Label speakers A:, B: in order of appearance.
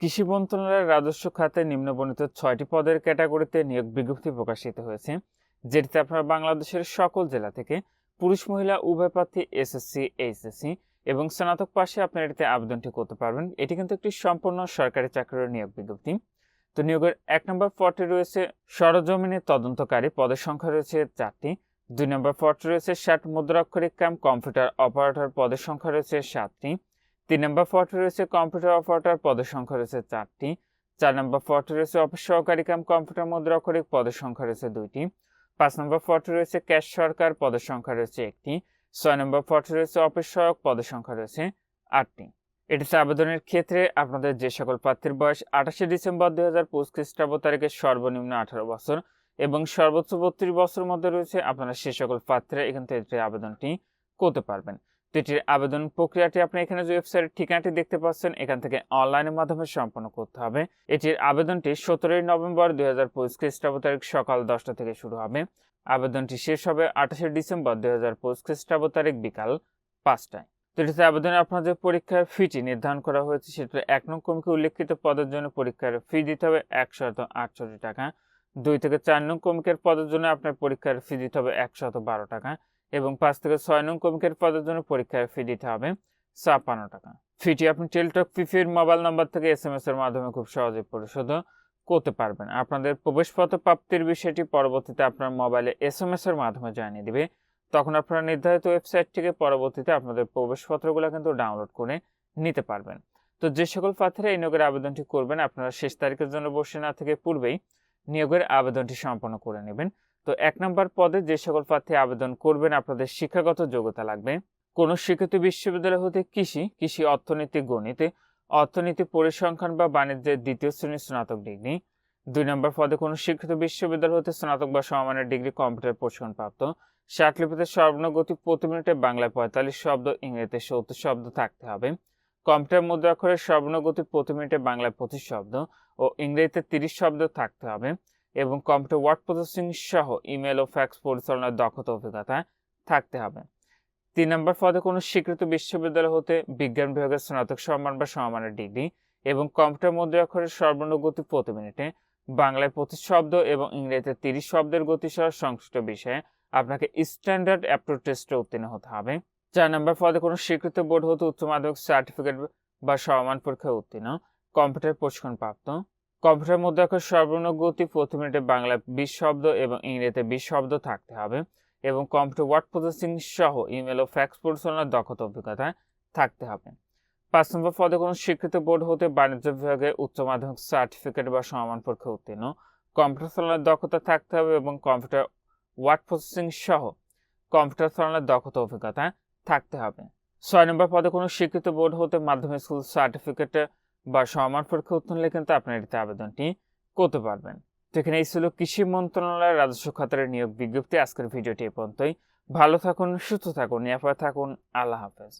A: কৃষি মন্ত্রণালয়ের রাজস্ব খাতে নিম্নবর্ণিত ছয়টি পদের ক্যাটাগরিতে নিয়োগ বিজ্ঞপ্তি প্রকাশিত হয়েছে, যেটিতে আপনারা বাংলাদেশের সকল জেলা থেকে পুরুষ, মহিলা, উভয় প্রার্থী এসএসসি এইচএসসি এবং স্নাতক পাশে আপনারা এটিতে আবেদনটি করতে পারবেন। এটি কিন্তু একটি সম্পূর্ণ সরকারি চাকরির নিয়োগ বিজ্ঞপ্তি। তো নিয়োগের এক নম্বর পদটি রয়েছে সরজমিনে তদন্তকারী, পদের সংখ্যা রয়েছে চারটি। দুই নম্বর পদটি রয়েছে ষাট মুদ্রাক্ষরিক কাম, কম্পিউটার অপারেটর, পদের সংখ্যা রয়েছে সাতটি। তিন নম্বর পদটি রয়েছে কম্পিউটার অপারেটর পদের সংখ্যা রয়েছে চারটি। চার নম্বর পদটি রয়েছে অফিস সহকারী কাম কম্পিউটার মুদ্রাক্ষরিক পদের সংখ্যা রয়েছে দুইটি। পাঁচ নম্বর পদটি রয়েছে ক্যাশ সরকার, পদের সংখ্যা রয়েছে একটি। ছয় নম্বর পদটি রয়েছে অফিস সহায়ক, পদের সংখ্যা রয়েছে আটটি। এটিতে আবেদনের ক্ষেত্রে আপনাদের যে সকল প্রার্থীর বয়স, আঠাশে ডিসেম্বর দুই হাজার পঁচিশ খ্রিস্টাব্দ তারিখে সর্বনিম্ন আঠারো বছর এবং সর্বোচ্চ বত্রিশ বছরের মধ্যে রয়েছে, আপনারা সে সকল প্রার্থীরা এখান থেকে আবেদনটি করতে পারবেন। এটির আবেদন প্রক্রিয়াটি আপনি এখানে যে ওয়েবসাইটের ঠিকানাটি দেখতে পাচ্ছেন, এখান থেকে অনলাইনের মাধ্যমে সম্পন্ন করতে হবে। এটির আবেদনটি সতেরোই নভেম্বর দুই হাজার পঁচিশ খ্রিস্টাব্দ তারিখ সকাল দশটা থেকে শুরু হবে। আবেদনটি শেষ হবে আঠাশে ডিসেম্বর দুই হাজার পঁচিশ খ্রিস্টাব্দ তারিখ বিকাল পাঁচটায়। তো এটিতে আবেদনে আপনাদের পরীক্ষার ফিটি নির্ধারণ করা হয়েছে সেটা এক নং কমিকে উল্লেখিত পদের জন্য পরীক্ষার ফি দিতে হবে একশত আটষট্টি টাকা। দুই থেকে চার নং কমিকের পদের জন্য আপনার পরীক্ষার ফি দিতে হবে একশত বারো টাকা। এবং পাঁচ থেকে ছয় নং কমিকের পদের জন্য পরীক্ষার ফি দিতে হবে ছাপ্পান্ন টাকা। ফিটি আপনি টেলটক ফিফির মোবাইল নাম্বার থেকে এস এম এস এর মাধ্যমে খুব সহজে পরিশোধ করতে পারবেন। আপনাদের প্রবেশপত্র প্রাপ্তির বিষয়টি পরবর্তীতে আপনার মোবাইলে এস এম এস এর মাধ্যমে জানিয়ে দিবে। তখন আপনারা নির্ধারিত ওয়েবসাইট থেকে পরবর্তীতে আপনাদের প্রবেশপত্রগুলো কিন্তু ডাউনলোড করে নিতে পারবেন। তো যে সকল প্রার্থীরা এই নিয়োগের আবেদনটি করবেন, আপনারা শেষ তারিখের জন্য বসে না থেকে পূর্বেই নিয়োগের আবেদনটি সম্পন্ন করে নেবেন। তো এক নম্বর পদে যে সকল প্রার্থী আবেদন করবেন, আপনাদের শিক্ষাগত যোগ্যতা লাগবে। কোন শিক্ষিত বিশ্ববিদ্যালয় হতে কৃষি কৃষি অর্থনীতি, গণিতে, অর্থনীতি পরিসংখ্যান বা বাণিজ্যের দ্বিতীয় শ্রেণির স্নাতক ডিগ্রি। দুই নম্বর পদে কোনো শিক্ষিত বিশ্ববিদ্যালয় হতে স্নাতক বা সমমানের ডিগ্রি কম্পিউটার প্রশিক্ষণপ্রাপ্ত। ষাটলিপিতে সর্বনগতি প্রতি মিনিটে বাংলায় পঁয়তাল্লিশ শব্দ, ইংরেজিতে সত্তর শব্দ থাকতে হবে। কম্পিউটার মুদ্রাক্ষরের সর্বনগতি প্রতি মিনিটে বাংলায় পঁচিশ শব্দ ও ইংরেজিতে তিরিশ শব্দ থাকতে হবে। এবং কম্পিউটার ওয়ার্ড প্রসেসিং সহ ইমেল ও ফ্যাক্স পরিচালনার দক্ষতা অভিজ্ঞতা থাকতে হবে। তিন নম্বর পদে কোনো স্বীকৃত বিশ্ববিদ্যালয় হতে বিজ্ঞান বিভাগের স্নাতক সম্মান বা সমমানের ডিগ্রি এবং কম্পিউটার মুদ্রাক্ষরের সর্বনিম্ন গতি প্রতি মিনিটে বাংলায় পঁচিশ শব্দ এবং ইংরেজিতে তিরিশ শব্দের গতি সহ সংশ্লিষ্ট বিষয়ে আপনাকে স্ট্যান্ডার্ড অ্যাপ্রোড টেস্টে উত্তীর্ণ হতে হবে। চার নম্বর পদে কোনো স্বীকৃত বোর্ড হতে উচ্চ মাধ্যমিক সার্টিফিকেট বা সমান পরীক্ষায় উত্তীর্ণ কম্পিউটার প্রশিক্ষণ প্রাপ্ত কম্পিউটার মুদ্রাক্ষর সর্বনিম্ন গতি প্রতি মিনিটে বাংলায় বিশ শব্দ এবং ইংরেজিতে বিশ শব্দ থাকতে হবে এবং কম্পিউটার ওয়ার্ড প্রসেসিং সহ ইমেল ও ফ্যাক্স পরিচালনার দক্ষতা অভিজ্ঞতা থাকতে হবে। পাঁচ নম্বর পদে কোনো স্বীকৃত বোর্ড হতে বাণিজ্য বিভাগে উচ্চ মাধ্যমিক সার্টিফিকেট বা সমান পরীক্ষা উত্তীর্ণ। কম্পিউটার চালানোর দক্ষতা থাকতে হবে এবং কম্পিউটার ওয়ার্ড প্রসেসিং সহ কম্পিউটার চালানোর দক্ষতা অভিজ্ঞতা থাকতে হবে। ছয় নম্বর পদে কোনো স্বীকৃত বোর্ড হতে মাধ্যমিক স্কুল সার্টিফিকেট বা উত্তীর্ণ হলে কিন্তু আপনার এটিতে আবেদনটি করতে পারবেন। তো এখানে এই ছিল কৃষি মন্ত্রণালয়ের রাজস্ব খাতের নিয়োগ বিজ্ঞপ্তি। আজকের ভিডিওটি এ পর্যন্তই। ভালো থাকুন, সুস্থ থাকুন, নিরাপদ থাকুন। আল্লাহ হাফেজ।